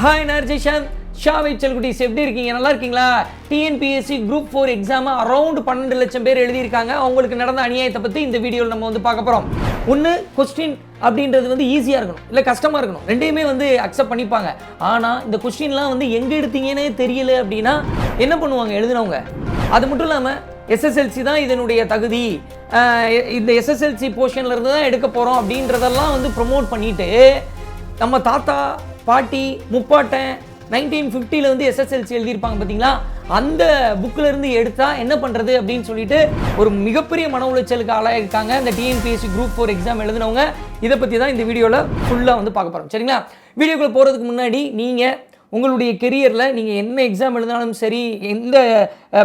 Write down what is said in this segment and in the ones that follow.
Hi நர்ஜிஷன் Shah வைச்சல் குட்டீஸ் எப்படி இருக்கீங்க? நல்லா இருக்கீங்களா? TNPSC group four exam around பன்னெண்டு லட்சம் பேர் எழுதியிருக்காங்க. அவங்களுக்கு நடந்த அநியாயத்தை பற்றி இந்த வீடியோவில் நம்ம வந்து பார்க்க போகிறோம் ஒன்று கொஸ்டின் அப்படின்றது வந்து ஈஸியாக இருக்கணும். இல்லை கஷ்டமாக இருக்கணும். ரெண்டையுமே வந்து அக்செப்ட் பண்ணிப்பாங்க. ஆனால் இந்த கொஸ்டின்லாம் வந்து எங்கே எடுத்தீங்கன்னே தெரியல அப்படின்னா என்ன பண்ணுவாங்க எழுதினவங்க? அது மட்டும் இல்லாமல் எஸ்எஸ்எல்சி தான் இதனுடைய தகுதி. இந்த எஸ்எஸ்எல்சி போர்ஷன்லேருந்து தான் எடுக்க போகிறோம் அப்படின்றதெல்லாம் வந்து ப்ரொமோட் பண்ணிவிட்டு நம்ம தாத்தா பாட்டி முப்பாட்டன் நைன்டீன் ஃபிஃப்டியில் வந்து எஸ்எஸ்எல்சி எழுதியிருப்பாங்க பார்த்தீங்களா அந்த புக்கில் இருந்து எடுத்தா என்ன பண்ணுறது அப்படின்னு சொல்லிட்டு ஒரு மிகப்பெரிய மன உளைச்சலுக்கு ஆளாயிருக்காங்க இந்த டிஎன்பிஎஸ்சி குரூப் ஃபோர் எக்ஸாம் எழுதினவங்க. இதை பற்றி தான் இந்த வீடியோவில் ஃபுல்லாக வந்து பார்க்க போகிறோம் சரிங்களா? வீடியோக்குள்ளே போகிறதுக்கு முன்னாடி நீங்கள் உங்களுடைய கெரியரில் நீங்கள் என்ன எக்ஸாம் எழுதினாலும் சரி எந்த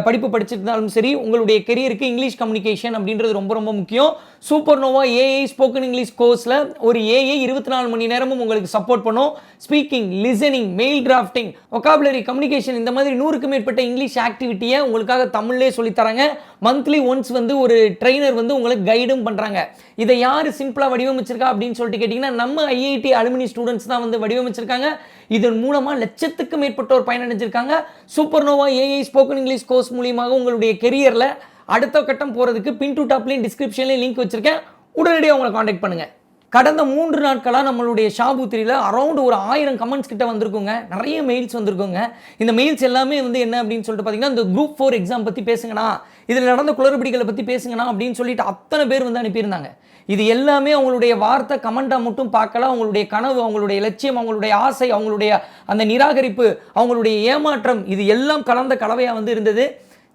படிப்பு படிச்சிருந்தாலும் சரி உங்களுடைய கெரியருக்கு இங்கிலீஷ் கம்யூனிகேஷன் அப்படின்றது ரொம்ப ரொம்ப முக்கியம். Super Nova AI spoken English கோர்ஸில் ஒரு ஏஐ இருபத்தி நாலு மணி நேரமும் உங்களுக்கு சப்போர்ட் பண்ணும். Speaking listening mail drafting vocabulary communication இந்த மாதிரி நூறுக்கு மேற்பட்ட இங்கிலீஷ் ஆக்டிவிட்டியை உங்களுக்காக தமிழ்லேயே சொல்லித்தராங்க மந்த்லி ஒன்ஸ் வந்து ஒரு ட்ரைனர் வந்து உங்களுக்கு கைடும் பண்ணுறாங்க இதை யார் சிம்பிளாக வடிவமைச்சிருக்கா அப்படின்னு சொல்லிட்டு கேட்டிங்கன்னா நம்ம ஐஐடி அலுமினி ஸ்டூடெண்ட்ஸ் தான் வந்து வடிவமைச்சிருக்காங்க. இதன் மூலமாக லட்சத்துக்கு மேற்பட்டோர் பயனடைஞ்சிருக்காங்க. Super Nova AI spoken English course மூலியமாக உங்களுடைய கெரியரில் அடுத்த கட்டம் போகிறதுக்கு பின் டு டாப்லேயும் டிஸ்கிரிப்ஷன்லேயும் லிங்க் வச்சிருக்கேன். உடனடியாக உங்களை காண்டாக்ட் பண்ணுங்கள் கடந்த மூன்று நாட்களாக நம்மளுடைய ஷாபுத்திரியில் அரௌண்ட் ஒரு ஆயிரம் கமெண்ட்ஸ் கிட்ட வந்திருக்குங்க. நிறைய மெயில்ஸ் வந்திருக்குங்க. இந்த மெயில்ஸ் எல்லாமே வந்து என்ன அப்படின்னு சொல்லிட்டு பார்த்தீங்கன்னா இந்த குரூப் ஃபோர் எக்ஸாம் பற்றி பேசுங்கண்ணா இதில் நடந்த குளறுபடிகளை பற்றி பேசுங்கண்ணா அப்படின்னு சொல்லிட்டு அத்தனை பேர் வந்து அனுப்பியிருந்தாங்க. இது எல்லாமே அவங்களுடைய வார்த்தை கமெண்ட்டாக மட்டும் பார்க்கல. அவங்களுடைய கனவு அவங்களுடைய லட்சியம் அவங்களுடைய ஆசை அவங்களுடைய அந்த நிராகரிப்பு அவங்களுடைய ஏமாற்றம் இது எல்லாம் கலந்த கலவையாக வந்து இருந்தது.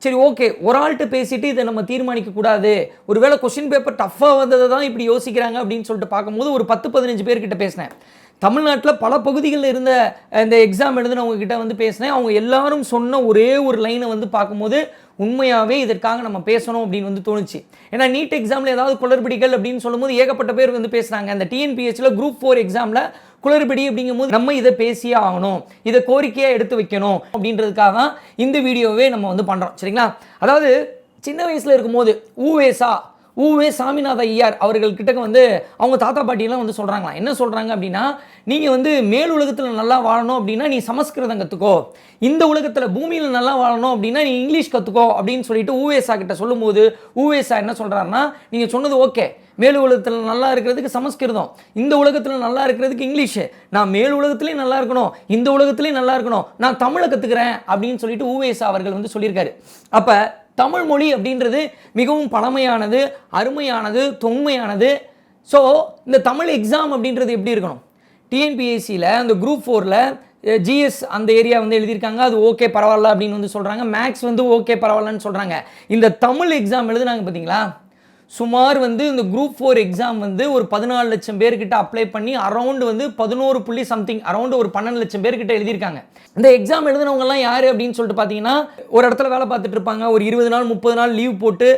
சரி ஓகே ஒரு ஆள்கிட்ட பேசிட்டு இதை நம்ம தீர்மானிக்க கூடாது. ஒருவேளை கொஸ்டின் பேப்பர் டஃப்பாக வந்ததை தான் இப்படி யோசிக்கிறாங்க அப்படின்னு சொல்லிட்டு பார்க்கும்போது ஒரு பத்து பதினஞ்சு பேர்கிட்ட பேசினேன். தமிழ்நாட்டில் பல பகுதிகளில் இருந்த இந்த எக்ஸாம் எழுதினவங்க கிட்ட வந்து பேசினேன். அவங்க எல்லாரும் சொன்ன ஒரே ஒரு லைனை வந்து பார்க்கும்போது உண்மையாகவே இதற்காக நம்ம பேசணும் அப்படின்னு வந்து தோணுச்சு. ஏன்னா நீட் எக்ஸாமில் ஏதாவது குளறுபடிகள் அப்படின்னு சொல்லும்போது ஏகப்பட்ட பேர் வந்து பேசுனாங்க அந்த டிஎன்பிஎஸ்சியில் குரூப் ஃபோர் எக்ஸாமில் குளறுபடி அப்படிங்கும்போது நம்ம இதை பேசியே ஆகணும் இதை கோரிக்கையாக எடுத்து வைக்கணும் அப்படின்றதுக்காக தான் இந்த வீடியோவே நம்ம வந்து பண்ணுறோம் சரிங்களா? அதாவது சின்ன வயசில் இருக்கும்போது ஊவேசா ஊவே சாமிநாத ஐயார் அவர்கள் கிட்ட வந்து அவங்க தாத்தா பாட்டியெல்லாம் வந்து சொல்கிறாங்களாம் என்ன சொல்கிறாங்க அப்படின்னா நீங்கள் வந்து மேல் உலகத்தில் நல்லா வாழணும் அப்படின்னா நீ சமஸ்கிருதம் கற்றுக்கோ இந்த உலகத்தில் பூமியில் நல்லா வாழணும் அப்படின்னா நீ இங்கிலீஷ் கற்றுக்கோ அப்படின்னு சொல்லிட்டு ஊவேசா கிட்ட சொல்லும்போது ஊவேசா என்ன சொல்கிறாருன்னா நீங்கள் சொன்னது ஓகே. மேல் உலகத்தில் நல்லா இருக்கிறதுக்கு சமஸ்கிருதம். இந்த உலகத்தில் நல்லா இருக்கிறதுக்கு இங்கிலீஷு. நான் மேல் உலகத்துலேயும் நல்லா இருக்கணும் இந்த உலகத்துலேயும் நல்லா இருக்கணும். நான் தமிழை கற்றுக்கிறேன் அப்படின்னு சொல்லிட்டு ஊவேசா அவர்கள் வந்து சொல்லியிருக்காரு. அப்போ தமிழ் மொழி அப்படின்றது மிகவும் பழமையானது அருமையானது தொன்மையானது. ஸோ இந்த தமிழ் எக்ஸாம் அப்படின்றது எப்படி இருக்கணும்? டிஎன்பிஎஸ்சியில் அந்த குரூப் ஃபோரில் ஜிஎஸ் அந்த ஏரியா வந்து எழுதியிருக்காங்க. அது ஓகே பரவாயில்ல அப்படின்னு வந்து சொல்கிறாங்க மேக்ஸ் வந்து ஓகே பரவாயில்லன்னு சொல்கிறாங்க இந்த தமிழ் எக்ஸாம் எழுதுனாங்க பார்த்தீங்களா சுமார் வந்து இந்த குரூப் ஃபோர் எக்ஸாம் வந்து ஒரு பதினாலு லட்சம் பேர்கிட்ட அப்ளை பண்ணி அரௌண்ட் வந்து பதினோரு புள்ளி சம்திங் அரௌண்ட் ஒரு பன்னெண்டு லட்சம் பேர்கிட்ட எழுதியிருக்காங்க. இந்த எக்ஸாம் எழுதினவங்கலாம் யார் அப்படின்னு சொல்லிட்டு பார்த்தீங்கன்னா ஒரு இடத்துல வேலை பார்த்துட்டு இருப்பாங்க ஒரு இருபது நாள் முப்பது நாள் லீவ் போட்டு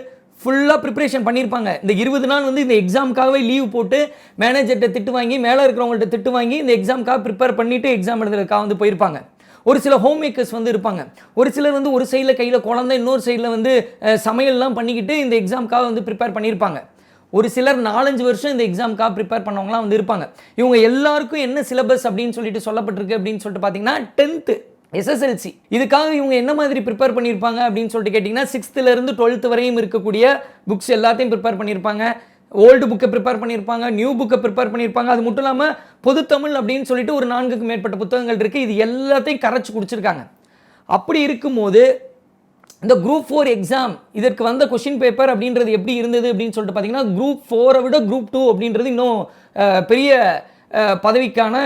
ஃபுல்லாக ப்ரிப்பரேஷன் பண்ணியிருப்பாங்க. இந்த இருபது நாள் வந்து இந்த எக்ஸாமுக்காகவே லீவ் போட்டு மேனேஜர்கிட்ட திட்டு வாங்கி மேலே இருக்கிறவங்கள்ட்ட திட்டு வாங்கி இந்த எக்ஸாமுக்காக ப்ரிப்பேர் பண்ணிவிட்டு எக்ஸாம் எழுதுறதுக்காக வந்து போயிருப்பாங்க. ஒரு சில ஹோம் மேக்கர்ஸ் வந்து இருப்பாங்க. ஒரு சிலர் வந்து ஒரு சைடில் கையில் குழந்தை இன்னொரு சைடில் வந்து சமையல்லாம் பண்ணிக்கிட்டு இந்த எக்ஸாமுக்காக வந்து ப்ரிப்பேர் பண்ணியிருப்பாங்க. ஒரு சிலர் நாலஞ்சு வருஷம் இந்த எக்ஸாமுக்காக ப்ரிப்பேர் பண்ணவங்களாம் வந்து இருப்பாங்க. இவங்க எல்லாருக்கும் என்ன சிலபஸ் அப்படின்னு சொல்லிட்டு சொல்லப்பட்டிருக்கு அப்படின்னு சொல்லிட்டு பார்த்தீங்கன்னா டென்த்து எஸ்எஸ்எல்சி இதுக்காக இவங்க என்ன மாதிரி ப்ரிப்பேர் பண்ணியிருப்பாங்க அப்படின்னு சொல்லிட்டு கேட்டிங்கன்னா சிக்ஸ்த்துலேருந்து டுவெல்த் வரையும் இருக்கக்கூடிய புக்ஸ் எல்லாத்தையும் ப்ரிப்பேர் பண்ணியிருப்பாங்க. ஓல்டு புக்கை ப்ரிப்பேர் பண்ணியிருப்பாங்க நியூ புக்கை ப்ரிப்பேர் பண்ணியிருப்பாங்க. அது மட்டும் இல்லாமல் பொதுத்தமிழ் அப்படின்னு சொல்லிட்டு ஒரு நான்குக்கு மேற்பட்ட புத்தகங்கள் இருக்குது இது எல்லாத்தையும் கரைச்சி குடிச்சிருக்காங்க. அப்படி இருக்கும்போது இந்த குரூப் ஃபோர் எக்ஸாம் இதற்கு வந்த கொஷின் பேப்பர் அப்படின்றது எப்படி இருந்தது அப்படின்னு சொல்லிட்டு பார்த்தீங்கன்னா குரூப் ஃபோரை விட குரூப் டூ அப்படின்றது இன்னும் பெரிய பதவிக்கான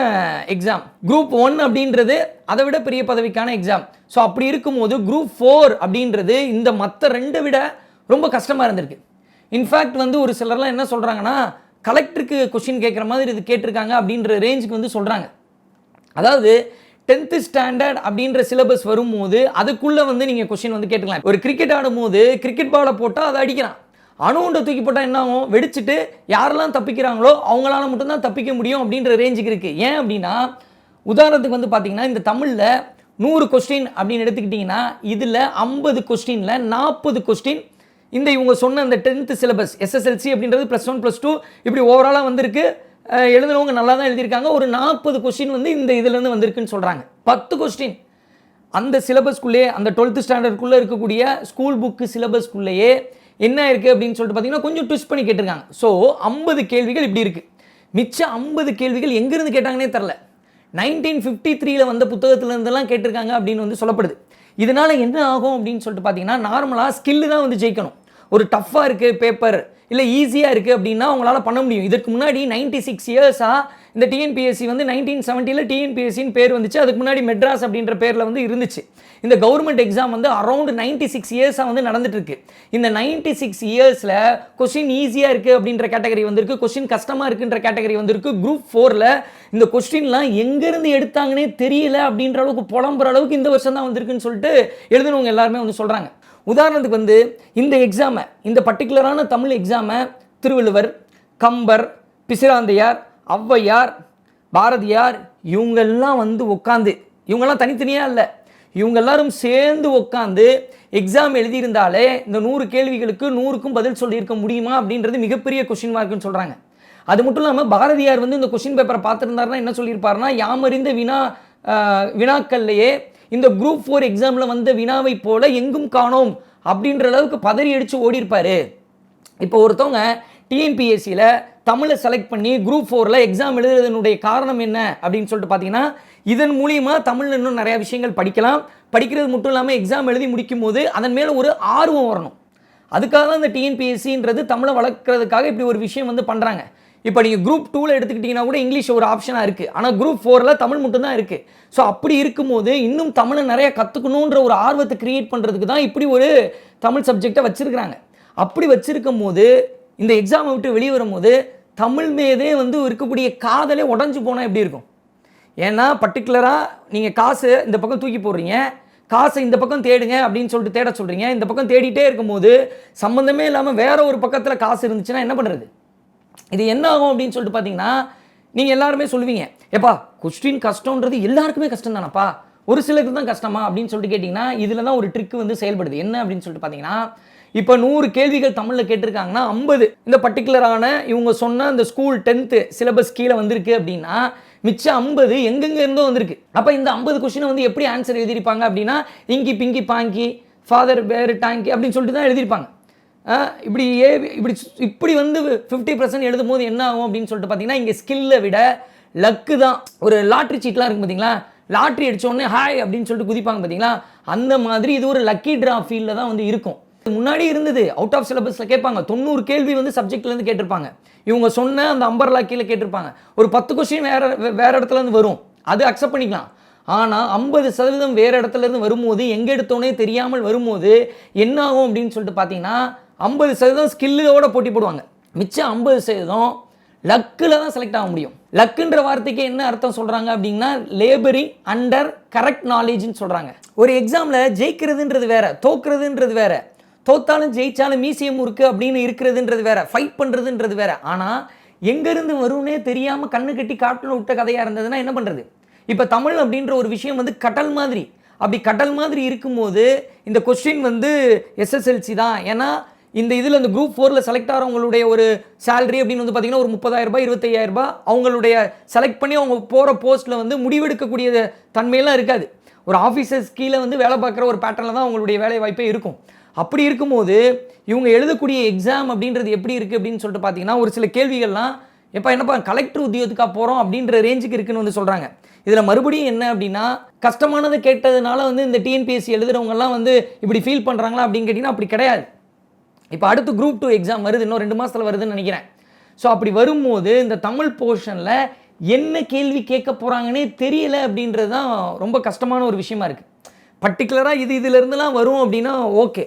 எக்ஸாம் குரூப் ஒன் அப்படின்றது அதை விட பெரிய பதவிக்கான எக்ஸாம் ஸோ அப்படி இருக்கும்போது குரூப் ஃபோர் அப்படின்றது இந்த மற்ற ரெண்டை விட ரொம்ப கஷ்டமாக இருந்திருக்கு. இன்ஃபேக்ட் வந்து ஒரு சிலர்லாம் என்ன சொல்கிறாங்கன்னா கலெக்டருக்கு கொஷின் கேட்குற மாதிரி இது கேட்டிருக்காங்க அப்படின்ற ரேஞ்சுக்கு வந்து சொல்கிறாங்க அதாவது டென்த்து ஸ்டாண்டர்ட் அப்படின்ற சிலபஸ் வரும்போது அதுக்குள்ளே வந்து நீங்கள் கொஷின் வந்து கேட்டுக்கலாம். ஒரு கிரிக்கெட் ஆடும்போது கிரிக்கெட் பாலை போட்டால் அதை அடிக்கிறான். அணுகுண்டை தூக்கி போட்டால் என்ன ஆகும்? வெடிச்சிட்டு யாரெல்லாம் தப்பிக்கிறாங்களோ அவங்களால மட்டும்தான் தப்பிக்க முடியும் அப்படின்ற ரேஞ்சுக்கு இருக்குது ஏன் அப்படின்னா உதாரணத்துக்கு வந்து பார்த்தீங்கன்னா இந்த தமிழில் நூறு கொஸ்டின் அப்படின்னு எடுத்துக்கிட்டிங்கன்னா இதில் ஐம்பது கொஸ்டினில் நாற்பது கொஸ்டின் இந்த இவங்க சொன்ன அந்த டென்த்து சிலபஸ் எஸ்எஸ்எல்சி அப்படின்றது ப்ளஸ் ஒன் ப்ளஸ் டூ இப்படி ஓவராலாக வந்திருக்கு. எழுதுனவங்க நல்லா தான் எழுதியிருக்காங்க. ஒரு நாற்பது கொஸ்டின் வந்து இந்த இதுலேருந்து வந்திருக்குன்னு சொல்கிறாங்க பத்து கொஸ்டின் அந்த சிலபஸ்க்குள்ளேயே அந்த டுவெல்த்து ஸ்டாண்டர்ட்குள்ளே இருக்கக்கூடிய ஸ்கூல் புக்கு சிலபஸ்க்குள்ளேயே என்ன இருக்குது அப்படின்னு சொல்லிட்டு பார்த்தீங்கன்னா கொஞ்சம் ட்விஸ்ட் பண்ணி கேட்டிருக்காங்க. ஸோ ஐம்பது கேள்விகள் இப்படி இருக்குது மிச்சம் ஐம்பது கேள்விகள் எங்கேருந்து கேட்டாங்கன்னே தெரில நைன்டீன் ஃபிஃப்டி த்ரீயில் வந்த புத்தகத்துலேருந்தெல்லாம் கேட்டிருக்காங்க அப்படின்னு வந்து சொல்லப்படுது. இதனால் என்ன ஆகும் அப்படின்னு சொல்லிட்டு பார்த்தீங்கன்னா நார்மலாக ஸ்கில்லு தான் வந்து ஜெயிக்கணும். ஒரு டஃப்பாக இருக்குது பேப்பர் இல்லை ஈஸியாக இருக்குது அப்படின்னா உங்களால் பண்ண முடியும். இதற்கு முன்னாடி நைன்டி சிக்ஸ் இயர்ஸாக இந்த டிஎன்பிஎஸ்சி வந்து நைன்டீன் செவன்ட்டியில் டிஎன்பிஎஸ்சின்னு பேர் வந்துச்சு. அதுக்கு முன்னாடி மெட்ராஸ் அப்படின்ற பேரில் வந்து இருந்துச்சு. இந்த கவர்மெண்ட் எக்ஸாம் வந்து அரௌண்ட் நைன்டி சிக்ஸ் இயர்ஸாக வந்து நடந்துட்டுருக்கு இந்த நைன்டி சிக்ஸ் இயர்ஸில் கொஸ்டின் ஈஸியாக இருக்குது அப்படின்ற கேட்டகரி வந்திருக்கு. கொஸ்டின் கஷ்டமாக இருக்குன்ற கேட்டகரி வந்திருக்கு. குரூப் ஃபோரில் இந்த கொஸ்டின்லாம் எங்கேருந்து எடுத்தாங்கன்னே தெரியல அப்படின்ற அளவுக்கு புலம்புற அளவுக்கு இந்த வருஷம் தான் வந்திருக்குன்னு சொல்லிட்டு எழுதுனவங்க எல்லாருமே வந்து சொல்கிறாங்க உதாரணத்துக்கு வந்து இந்த எக்ஸாமை இந்த பர்டிகுலரான தமிழ் எக்ஸாமை திருவள்ளுவர் கம்பர் பிசிராந்தையார் ஔவையார் பாரதியார் இவங்கெல்லாம் வந்து உட்காந்து இவங்கெல்லாம் தனித்தனியாக இல்லை. இவங்க எல்லாரும் சேர்ந்து உட்காந்து எக்ஸாம் எழுதியிருந்தாலே இந்த நூறு கேள்விகளுக்கு நூறுக்கும் பதில் சொல்லியிருக்க முடியுமா அப்படின்றது மிகப்பெரிய கொஷின் மார்க்குன்னு சொல்கிறாங்க அது மட்டும் இல்லாமல் பாரதியார் வந்து இந்த கொஷின் பேப்பரை பார்த்துருந்தாருன்னா என்ன சொல்லியிருப்பாருன்னா யாமறிந்த வினா வினாக்கள்லையே இந்த குரூப் ஃபோர் எக்ஸாமில் வந்த வினாவை போல எங்கும் காணோம் அப்படின்ற அளவுக்கு பதறி அடித்து ஓடிருப்பாரு இப்போ ஒருத்தவங்க டிஎன்பிஎஸ்சியில் தமிழை செலக்ட் பண்ணி குரூப் ஃபோரில் எக்ஸாம் எழுதுறதனுடைய காரணம் என்ன அப்படின்னு சொல்லிட்டு பார்த்தீங்கன்னா இதன் மூலியமாக தமிழில் இன்னும் நிறையா விஷயங்கள் படிக்கலாம். படிக்கிறது மட்டும் இல்லாமல் எக்ஸாம் எழுதி முடிக்கும் போது அதன் மேலே ஒரு ஆர்வம் வரணும். அதுக்காக தான் இந்த டிஎன்பிஎஸ்சின்றது தமிழை வளர்க்குறதுக்காக இப்படி ஒரு விஷயம் வந்து பண்ணுறாங்க இப்போ நீங்கள் குரூப் டூவில் எடுத்துக்கிட்டிங்கன்னா கூட இங்கிலீஷ் ஒரு ஆப்ஷனாக இருக்குது ஆனால் குரூப் ஃபோரில் தமிழ் மட்டும்தான் இருக்குது ஸோ அப்படி இருக்கும்போது இன்னும் தமிழை நிறைய கற்றுக்கணுன்ற ஒரு ஆர்வத்தை க்ரியேட் பண்ணுறதுக்கு தான் இப்படி ஒரு தமிழ் சப்ஜெக்டை வச்சுருக்கிறாங்க. அப்படி வச்சுருக்கும் போது இந்த எக்ஸாமை விட்டு வெளியே வரும்போது தமிழ் மீதே வந்து இருக்கக்கூடிய காதலே உடஞ்சி போனால் எப்படி இருக்கும்? ஏன்னா பர்டிகுலராக நீங்கள் காசு இந்த பக்கம் தூக்கி போடுறீங்க. காசை இந்த பக்கம் தேடுங்க அப்படின்னு சொல்லிட்டு தேட சொல்கிறீங்க இந்த பக்கம் தேடிட்டே இருக்கும்போது சம்மந்தமே இல்லாமல் வேற ஒரு பக்கத்தில் காசு இருந்துச்சுன்னா என்ன பண்ணுறது இது என்ன ஆகும் அப்படின்னு சொல்லிட்டு பார்த்தீங்கன்னா நீங்கள் எல்லாருமே சொல்லுவீங்க எப்பா கொஸ்டின் கஷ்டம்ன்றது எல்லாருக்குமே கஷ்டம் தானப்பா? ஒரு சிலருக்கு தான் கஷ்டமா? அப்படின்னு சொல்லிட்டு கேட்டிங்கன்னா இதில் தான் ஒரு ட்ரிக் வந்து செயல்படுது. என்ன அப்படின்னு சொல்லிட்டு பார்த்தீங்கன்னா இப்போ நூறு கேள்விகள் தமிழில் கேட்டிருக்காங்கன்னா ஐம்பது. இந்த பர்டிகுலரான இவங்க சொன்ன இந்த ஸ்கூல் டென்த்து சிலபஸ் கீழே வந்திருக்கு அப்படின்னா மிச்சம் ஐம்பது எங்கெங்கேருந்தோ வந்திருக்கு. அப்போ இந்த ஐம்பது கொஸ்டினை வந்து எப்படி ஆன்சர் எழுதியிருப்பாங்க அப்படின்னா இங்கி பிங்கி பாங்கி ஃபாதர் வேறு டாங்கி அப்படின்னு சொல்லிட்டு தான் எழுதியிருப்பாங்க. இப்படி ஏ இப்படி இப்படி வந்து ஃபிஃப்டி பர்சன்ட் எழுதும் போது என்ன ஆகும் அப்படின்னு சொல்லிட்டு பார்த்தீங்கன்னா இங்கே ஸ்கில்லை விட லக்கு தான். ஒரு லாட்ரி சீட்லாம் இருக்கும் பார்த்தீங்களா லாட்ரி அடித்தோடனே ஹாய் அப்படின்னு சொல்லிட்டு குதிப்பாங்க பார்த்தீங்களா அந்த மாதிரி இது ஒரு லக்கி ட்ரா ஃபீல்டில் தான் வந்து இருக்கும். முன்னாடி இருந்தது. அவுட் ஆஃப் சிலபஸில் கேட்பாங்க. தொண்ணூறு கேள்வி வந்து சப்ஜெக்ட்லேருந்து கேட்டிருப்பாங்க. இவங்க சொன்ன அந்த அம்பர்லா கீழே கேட்டிருப்பாங்க. ஒரு பத்து கொஸ்டின் வேற வேறு வேற வரும். அது அக்செப்ட் பண்ணிக்கலாம். ஆனால் ஐம்பது சதவீதம் வேறு இடத்துல இருந்து வரும்போது எங்கே எடுத்தோன்னே தெரியாமல் வரும்போது என்ன ஆகும் அப்படின்னு சொல்லிட்டு பார்த்தீங்கன்னா ஐம்பது சதவீதம் ஸ்கில்லோட போட்டி போடுவாங்க. மிச்சம் ஐம்பது சதவீதம் லக்கில் தான் செலக்ட் ஆக முடியும். லக்குன்ற வார்த்தைக்கு என்ன அர்த்தம் சொல்கிறாங்க அப்படின்னா லேபரிங் அண்டர் கரெக்ட் நாலேஜ்னு சொல்கிறாங்க ஒரு எக்ஸாமில் ஜெயிக்கிறதுன்றது வேற தோக்குறதுன்றது வேற தோத்தாலும் ஜெயித்தாலும் மீசியம் இருக்கு அப்படின்னு இருக்கிறதுன்றது வேற ஃபைட் பண்ணுறதுன்றது வேற. ஆனால் எங்கேருந்து வரும்னே தெரியாமல் கண்ணு கட்டி காட்டில் விட்ட கதையாக இருந்ததுன்னா என்ன பண்ணுறது இப்போ தமிழ் அப்படின்ற ஒரு விஷயம் வந்து கடல் மாதிரி. அப்படி கடல் மாதிரி இருக்கும்போது இந்த கொஸ்டின் வந்து எஸ்எஸ்எல்சி தான். ஏன்னா இந்த இதில் இந்த குரூப் ஃபோரில் செலக்ட் ஆகிறவங்களுடைய ஒரு சேலரி அப்படின்னு வந்து பார்த்தீங்கன்னா ஒரு முப்பதாயிரம் ரூபாய் அவங்களுடைய செலக்ட் பண்ணி அவங்க போகிற போஸ்ட்டில் வந்து முடிவெடுக்கக்கூடிய தன்மையெல்லாம் இருக்காது. ஒரு ஆஃபீஸர்ஸ் கீழே வந்து வேலை பார்க்குற ஒரு பேட்டர்னில் தான் அவங்களுடைய வேலை வாய்ப்பே இருக்கும். அப்படி இருக்கும்போது இவங்க எழுதக்கூடிய எக்ஸாம் அப்படின்றது எப்படி இருக்குது அப்படின்னு சொல்லிட்டு பார்த்தீங்கன்னா ஒரு சில கேள்விகள்லாம் எப்போ என்னப்பா கலெக்டர் உத்தியோகத்துக்காக போகிறோம் அப்படின்ற ரேஞ்சுக்கு இருக்குன்னு வந்து சொல்கிறாங்க இதில் மறுபடியும் என்ன அப்படின்னா கஷ்டமானதை கேட்டதுனால வந்து இந்த டிஎன்பிஎஸ்சி எழுதுகிறவங்கலாம் வந்து இப்படி ஃபீல் பண்ணுறாங்களா அப்படின்னு கேட்டிங்கன்னா அப்படி கிடையாது. இப்போ அடுத்து குரூப் டூ எக்ஸாம் வருது இன்னும் ரெண்டு மாதத்தில் வருதுன்னு நினைக்கிறேன். ஸோ அப்படி வரும்போது இந்த தமிழ் போர்ஷனில் என்ன கேள்வி கேட்க போகிறாங்கன்னே தெரியல அப்படின்றது தான் ரொம்ப கஷ்டமான ஒரு விஷயமா இருக்குது பர்டிகுலராக இது இதுலேருந்துலாம் வரும் அப்படின்னா ஓகே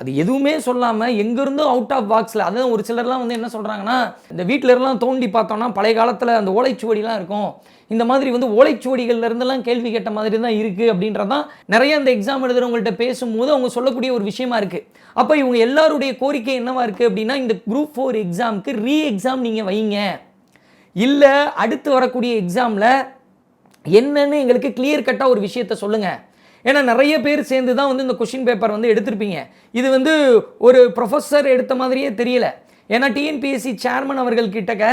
அது எதுவுமே சொல்லாமல் எங்கேருந்தோ அவுட் ஆஃப் பாக்ஸில் அதான் ஒரு சிலர்லாம் வந்து என்ன சொல்கிறாங்கன்னா இந்த வீட்டிலலாம் தோண்டி பார்த்தோன்னா பழைய காலத்தில் அந்த ஓலைச்சுவடிலாம் இருக்கும். இந்த மாதிரி வந்து ஓலைச்சுவடிகள்லேருந்துலாம் கேள்வி கேட்ட மாதிரி தான் இருக்குது அப்படின்றதான் நிறைய அந்த எக்ஸாம் எழுதுறவங்கள்ட்ட பேசும்போது அவங்க சொல்லக்கூடிய ஒரு விஷயமா இருக்குது அப்போ இவங்க எல்லாருடைய கோரிக்கை என்னவாக இருக்குது அப்படின்னா இந்த குரூப் ஃபோர் எக்ஸாமுக்கு ரீ எக்ஸாம் நீங்கள் வைங்க. இல்லை அடுத்து வரக்கூடிய எக்ஸாமில் என்னன்னு எங்களுக்கு கிளியர் கட்டாக ஒரு விஷயத்த சொல்லுங்கள் ஏன்னா நிறைய பேர் சேர்ந்து தான் வந்து இந்த கொஷின் பேப்பர் வந்து எடுத்திருப்பீங்க. இது வந்து ஒரு ப்ரொஃபஸர் எடுத்த மாதிரியே தெரியல. ஏன்னா டிஎன்பிஎஸ்சி சேர்மன் அவர்கள் கிட்டக்க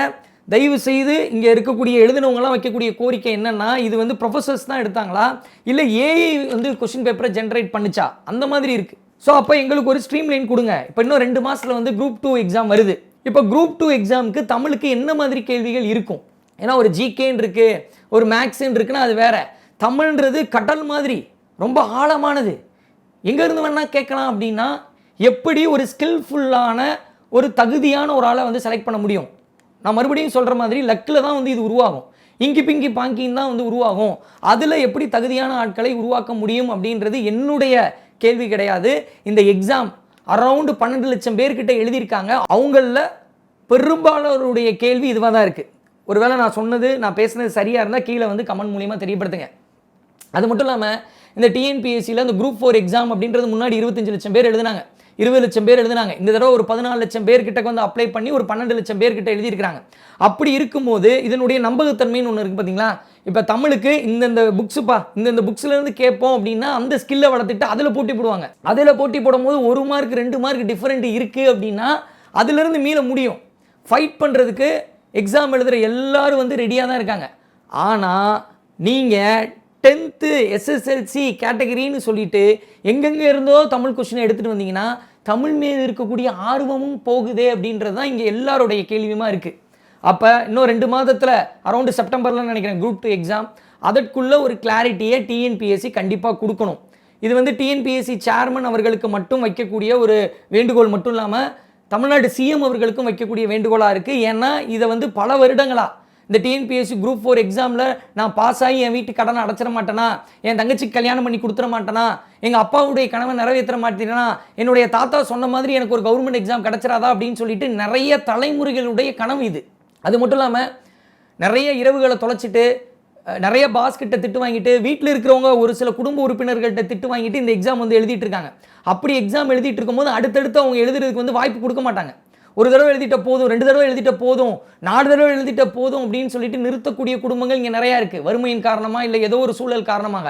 தயவு செய்து இங்கே இருக்கக்கூடிய எழுதினவங்கலாம் வைக்கக்கூடிய கோரிக்கை என்னென்னா இது வந்து ப்ரொஃபசர்ஸ் தான் எடுத்தாங்களா? இல்லை ஏஐ வந்து கொஷின் பேப்பரை ஜென்ரேட் பண்ணுச்சா? அந்த மாதிரி இருக்குது ஸோ அப்போ எங்களுக்கு ஒரு ஸ்ட்ரீம் லைன் கொடுங்க. இப்போ இன்னும் ரெண்டு மாதத்தில் வந்து குரூப் டூ எக்ஸாம் வருது. இப்போ குரூப் டூ எக்ஸாமுக்கு தமிழுக்கு என்ன மாதிரி கேள்விகள் இருக்கும்? ஏன்னா ஒரு ஜிகேன்னு இருக்குது ஒரு மேக்ஸ்ன்னு இருக்குன்னா அது வேற. தமிழ்ன்றது கடல் மாதிரி. ரொம்ப ஆழமானது. எங்கேருந்து வேணால் கேட்கலாம் அப்படின்னா எப்படி ஒரு ஸ்கில்ஃபுல்லான ஒரு தகுதியான ஒரு ஆளை வந்து செலக்ட் பண்ண முடியும்? நான் மறுபடியும் சொல்கிற மாதிரி லக்கில் தான் வந்து இது உருவாகும். இங்கி பிங்கி பாங்கிங் தான் வந்து உருவாகும். அதில் எப்படி தகுதியான ஆட்களை உருவாக்க முடியும் அப்படின்றது என்னுடைய கேள்வி கிடையாது. இந்த எக்ஸாம் அரவுண்டு பன்னெண்டு லட்சம் பேர்கிட்ட எழுதியிருக்காங்க. அவங்களில் பெரும்பாலோருடைய கேள்வி இதுவாக தான் இருக்குது ஒருவேளை நான் சொன்னது நான் பேசுனது சரியாக இருந்தால் கீழே வந்து கமெண்ட் மூலியமாக தெரியப்படுத்துங்க. அது மட்டும் இல்லாமல் இந்த டிஎன்பிஎஸ்சியில் அந்த குரூப் ஃபோர் எக்ஸாம் அப்படின்றது முன்னாடி இருபத்தஞ்சு லட்சம் பேர் எழுதுனாங்க. இருபது லட்சம் பேர் எழுதுனாங்க. இந்த தடவை ஒரு பதினாலு லட்சம் பேர்கிட்ட வந்து அப்ளை பண்ணி ஒரு பன்னெண்டு லட்சம் பேர்கிட்ட எழுதியிருக்கிறாங்க. அப்படி இருக்கும்போது இதனுடைய நம்பகத்தன்மைன்னு ஒன்று இருக்குது பார்த்தீங்களா இப்போ தமிழுக்கு இந்தந்த புக்ஸுப்பா இந்தந்த புக்ஸ்லேருந்து கேட்போம் அப்படின்னா அந்த ஸ்கில்லை வளர்த்துட்டு அதில் போட்டி போடுவாங்க. அதில் போட்டி போடும்போது ஒரு மார்க் ரெண்டு மார்க் டிஃப்ரெண்ட் இருக்குது அப்படின்னா அதுலேருந்து மீள முடியும். ஃபைட் பண்ணுறதுக்கு எக்ஸாம் எழுதுகிற எல்லோரும் வந்து ரெடியாக தான் இருக்காங்க. ஆனால் நீங்கள் டென்த்து எஸ்எஸ்எல்சி கேட்டகரின்னு சொல்லிட்டு எங்கெங்கே இருந்தோ தமிழ் கொஷினை எடுத்துகிட்டு வந்தீங்கன்னா தமிழ் மீது இருக்கக்கூடிய ஆர்வமும் போகுதே அப்படின்றது தான் இங்கே எல்லாருடைய கேள்வியுமா இருக்குது அப்போ இன்னும் ரெண்டு மாதத்தில் அரௌண்டு செப்டம்பரில் நினைக்கிறேன் குரூப் டூ எக்ஸாம் அதற்குள்ளே ஒரு கிளாரிட்டியை டிஎன்பிஎஸ்சி கண்டிப்பாக கொடுக்கணும். இது வந்து டிஎன்பிஎஸ்சி சேர்மன் அவர்களுக்கு மட்டும் வைக்கக்கூடிய ஒரு வேண்டுகோள் மட்டும் இல்லாமல் தமிழ்நாடு சிஎம் அவர்களுக்கும் வைக்கக்கூடிய வேண்டுகோளாக இருக்குது ஏன்னா இதை வந்து பல வருடங்களாக இந்த டிஎன்பிஎஸ்சி குரூப் ஃபோர் எக்ஸாமில் நான் பாஸ் ஆகி என் வீட்டு கடனை அடைச்சிட மாட்டேனா? என் தங்கச்சிக்கு கல்யாணம் பண்ணி கொடுத்துட மாட்டேனா? எங்கள் அப்பாவுடைய கனவை நிறைவேற்ற மாட்டேனா? என்னுடைய தாத்தா சொன்ன மாதிரி எனக்கு ஒரு கவர்மெண்ட் எக்ஸாம் கிடச்சிடாதா அப்படின்னு சொல்லிட்டு நிறைய தலைமுறைகளுடைய கனவு இது. அது மட்டும் இல்லாமல் நிறைய இரவுகளை தொலைச்சிட்டு நிறைய பாஸ் கிட்ட திட்டு வாங்கிட்டு வீட்டில் இருக்கிறவங்க ஒரு சில குடும்ப உறுப்பினர்கள்ட்ட திட்டு வாங்கிட்டு இந்த எக்ஸாம் வந்து எழுதிட்டு இருக்காங்க. அப்படி எக்ஸாம் எழுதிட்டு இருக்கும்போது அடுத்தடுத்து அவங்க எழுதுறதுக்கு வந்து வாய்ப்பு கொடுக்க மாட்டாங்க. ஒரு தடவை எழுதிட்ட போதும் ரெண்டு தடவை எழுதிட்ட போதும் நாலு தடவை எழுதிட்ட போதும் அப்படின்னு சொல்லிட்டு நிறுத்தக்கூடிய குடும்பங்கள் இங்கே நிறையா இருக்குது வறுமையின் காரணமாக இல்லை ஏதோ ஒரு சூழல் காரணமாக.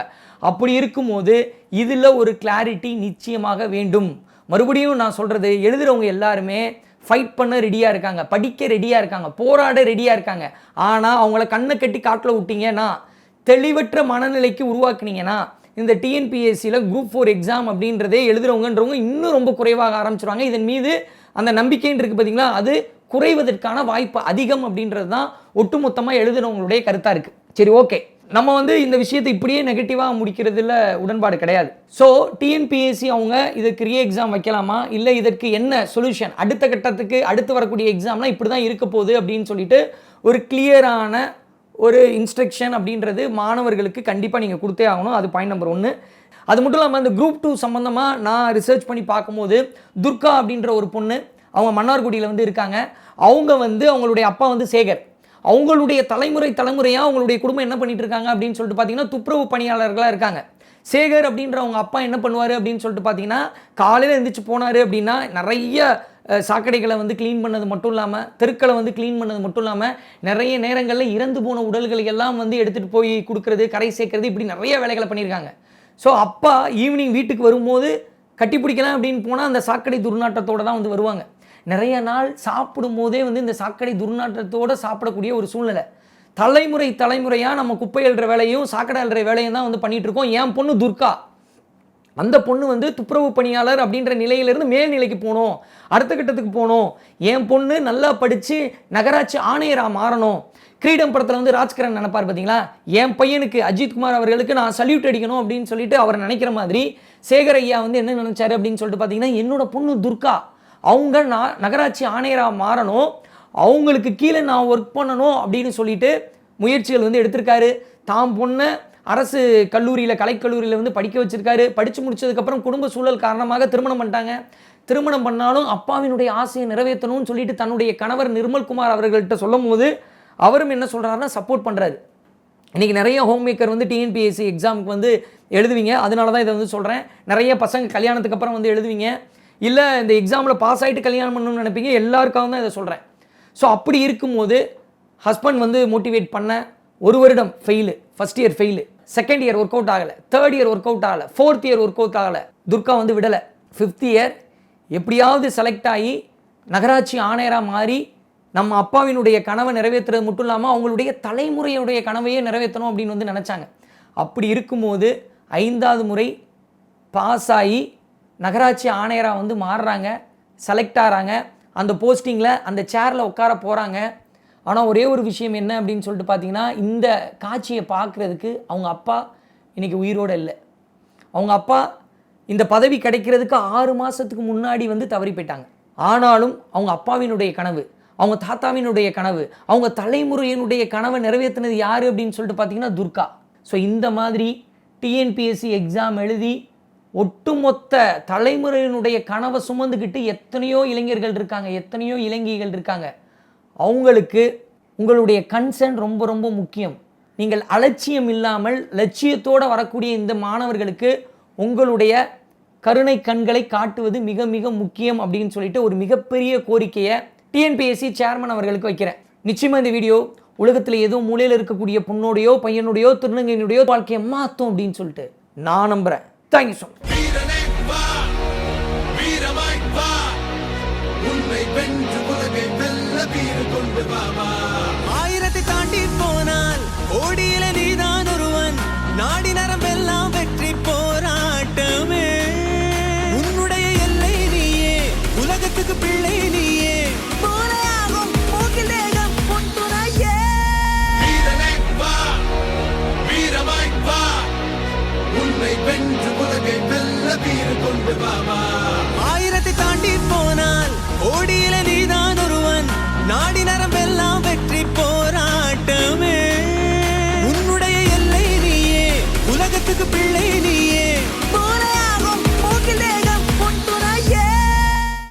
அப்படி இருக்கும்போது இதில் ஒரு கிளாரிட்டி நிச்சயமாக வேண்டும். மறுபடியும் நான் சொல்கிறது எழுதுகிறவங்க எல்லாருமே ஃபைட் பண்ண ரெடியாக இருக்காங்க படிக்க ரெடியாக இருக்காங்க போராட ரெடியாக இருக்காங்க. ஆனால் அவங்கள கண்ணை கட்டி காட்டில் விட்டீங்கன்னா தெளிவற்ற மனநிலைக்கு உருவாக்குனீங்கன்னா இந்த டிஎன்பிஎஸ்சியில் குரூப் ஃபோர் எக்ஸாம் அப்படின்றதே எழுதுறவங்கன்றவங்க இன்னும் ரொம்ப குறைவாக ஆரம்பிச்சிருவாங்க. இதன் மீது அந்த நம்பிக்கைன்னு இருக்குது பார்த்தீங்களா அது குறைவதற்கான வாய்ப்பு அதிகம் அப்படின்றது தான் ஒட்டுமொத்தமாக எழுதுனவங்களுடைய கருத்தாக இருக்குது சரி ஓகே நம்ம வந்து இந்த விஷயத்தை இப்படியே நெகட்டிவாக முடிக்கிறதுல உடன்பாடு கிடையாது. ஸோ டிஎன்பிஎஸ்சி அவங்க இதுக்கு ரீ எக்ஸாம் வைக்கலாமா? இல்லை இதற்கு என்ன சொல்யூஷன் அடுத்த கட்டத்துக்கு அடுத்து வரக்கூடிய எக்ஸாம்லாம் இப்படி தான் இருக்க போகுது அப்படின்னு சொல்லிட்டு ஒரு கிளியரான ஒரு இன்ஸ்ட்ரக்ஷன் அப்படின்றது மாணவர்களுக்கு கண்டிப்பாக நீங்கள் கொடுத்தே ஆகணும். அது பாயிண்ட் நம்பர் ஒன்று அது மட்டும் இல்லாமல் இந்த குரூப் டூ சம்மந்தமாக நான் ரிசர்ச் பண்ணி பார்க்கும்போது துர்கா அப்படின்ற ஒரு பொண்ணு அவங்க மன்னார்குடியில் வந்து இருக்காங்க. அவங்க வந்து அவங்களுடைய அப்பா வந்து சேகர். அவங்களுடைய தலைமுறை தலைமுறையாக அவங்களுடைய குடும்பம் என்ன பண்ணிட்டு இருக்காங்க அப்படின்னு சொல்லிட்டு பார்த்தீங்கன்னா துப்புரவு பணியாளர்களாக இருக்காங்க. சேகர் அப்படின்ற அவங்க அப்பா என்ன பண்ணுவார் அப்படின்னு சொல்லிட்டு பார்த்தீங்கன்னா காலையில் எழுந்திரிச்சு போனார் அப்படின்னா நிறைய சாக்கடைகளை வந்து க்ளீன் பண்ணது மட்டும் இல்லாமல் தெருக்களை வந்து க்ளீன் பண்ணது மட்டும் இல்லாமல் நிறைய நேரங்களில் இறந்து போன உடல்களை எல்லாம் வந்து எடுத்துகிட்டு போய் கொடுக்கறது கரை சேர்க்கறது இப்படி நிறைய வேலைகளை பண்ணியிருக்காங்க. ஸோ அப்பா ஈவினிங் வீட்டுக்கு வரும்போது கட்டி பிடிக்கலாம் அப்படின்னு போனால் அந்த சாக்கடை துர்நாற்றத்தோட தான் வந்து வருவாங்க. நிறைய நாள் சாப்பிடும் போதே வந்து இந்த சாக்கடை துர்நாற்றத்தோட சாப்பிடக்கூடிய ஒரு சூழ்நிலை. தலைமுறை தலைமுறையாக நம்ம குப்பை எழுற வேலையும் சாக்கடை எழுற வேலையும் தான் வந்து பண்ணிகிட்ருக்கோம் என் பொண்ணு துர்கா. அந்த பொண்ணு வந்து துப்புரவு பணியாளர் அப்படின்ற நிலையிலிருந்து மேல்நிலைக்கு போகணும் அடுத்த கட்டத்துக்கு போகணும் என் பொண்ணு நல்லா படித்து நகராட்சி ஆணையராக மாறணும். கிரீடம் படத்தில் வந்து ராஜ்கிரண் நினைப்பார் பார்த்தீங்களா என் பையனுக்கு அஜித்குமார் அவர்களுக்கு நான் சல்யூட் அடிக்கணும் அப்படின்னு சொல்லிட்டு அவர் நினைக்கிற மாதிரி சேகர் ஐயா வந்து என்ன நினச்சாரு அப்படின்னு சொல்லிட்டு பார்த்தீங்கன்னா என்னோட பொண்ணு துர்கா. அவங்க நான் நகராட்சி ஆணையராக மாறணும். அவங்களுக்கு கீழே நான் ஒர்க் பண்ணணும் அப்படின்னு சொல்லிட்டு முயற்சிகள் வந்து எடுத்திருக்காரு. தாம் பொண்ணை அரசு கல்லூரியில் கலைக்கல்லூரியில் வந்து படிக்க வச்சிருக்காரு. படித்து முடிச்சதுக்கப்புறம் குடும்ப சூழல் காரணமாக திருமணம் பண்ணிட்டாங்க. திருமணம் பண்ணாலும் அப்பாவினுடைய ஆசையை நிறைவேற்றணும்னு சொல்லிட்டு தன்னுடைய கணவர் நிர்மல்குமார் அவர்கள்ட்ட சொல்லும் போது அவரும் என்ன சொல்கிறாருன்னா சப்போர்ட் பண்ணுறாரு இன்றைக்கி நிறைய ஹோம் மேக்கர் வந்து டிஎன்பிஎஸ்சி எக்ஸாமுக்கு வந்து எழுதுவீங்க. அதனால தான் இதை வந்து சொல்கிறேன் நிறைய பசங்க கல்யாணத்துக்கு அப்புறம் வந்து எழுதுவீங்க. இல்லை இந்த எக்ஸாமில் பாஸ் ஆகிட்டு கல்யாணம் பண்ணணும்னு நினைப்பீங்க. எல்லாருக்காகவும் தான் இதை சொல்கிறேன் ஸோ அப்படி இருக்கும்போது ஹஸ்பண்ட் வந்து மோட்டிவேட் பண்ண ஒரு வருடம் fail first year fail second year work out ஆகலை. தேர்ட் இயர் ஒர்க் அவுட் ஆகலை. ஃபோர்த் இயர் ஒர்க் அவுட் ஆகலை. துர்கா வந்து விடலை. ஃபிஃப்த் இயர் எப்படியாவது செலக்ட் ஆகி நகராட்சி ஆணையராக மாறி நம்ம அப்பாவினுடைய கனவை நிறைவேற்றுறது மட்டும் இல்லாமல் அவங்களுடைய தலைமுறையுடைய கனவையே நிறைவேற்றணும் அப்படின்னு வந்து நினச்சாங்க. அப்படி இருக்கும்போது ஐந்தாவது முறை பாஸ் ஆகி நகராட்சி ஆணையராக வந்து மாறுறாங்க செலக்ட் ஆகிறாங்க. அந்த போஸ்டிங்கில் அந்த சேரில் உட்கார போகிறாங்க ஆனால் ஒரே ஒரு விஷயம் என்ன அப்படின்னு சொல்லிட்டு பார்த்தீங்கன்னா இந்த காட்சியை பார்க்குறதுக்கு அவங்க அப்பா இன்றைக்கி உயிரோடு இல்லை. அவங்க அப்பா இந்த பதவி கிடைக்கிறதுக்கு ஆறு மாதத்துக்கு முன்னாடி வந்து தவறி போயிட்டாங்க. ஆனாலும் அவங்க அப்பாவினுடைய கனவு அவங்க தாத்தாவினுடைய கனவு அவங்க தலைமுறையினுடைய கனவை நிறைவேற்றினது யார் அப்படின்னு சொல்லிட்டு பார்த்தீங்கன்னா துர்கா. ஸோ இந்த மாதிரி டிஎன்பிஎஸ்சி எக்ஸாம் எழுதி ஒட்டுமொத்த தலைமுறையினுடைய கனவை சுமந்துக்கிட்டு எத்தனையோ இளைஞர்கள் இருக்காங்க எத்தனையோ இளைஞர்கள் இருக்காங்க. அவங்களுக்கு உங்களுடைய கன்சர்ன் ரொம்ப ரொம்ப முக்கியம். நீங்கள் அலட்சியம் இல்லாமல் லட்சியத்தோடு வரக்கூடிய இந்த மாணவர்களுக்கு உங்களுடைய கருணை கண்களை காட்டுவது மிக மிக முக்கியம் அப்படின்னு சொல்லிட்டு ஒரு மிகப்பெரிய கோரிக்கையை டிஎன்பிஎஸ்சி சேர்மன் அவர்களுக்கு வைக்கிறேன். நிச்சயமாக இந்த வீடியோ உலகத்தில் ஏதோ மூலையில் இருக்கக்கூடிய பொண்ணோடையோ பையனுடையோ திருநங்கையினுடையோ வாழ்க்கையை மாற்றும் அப்படின்னு சொல்லிட்டு நான் நம்புகிறேன் தேங்க்யூ ஸோ மச்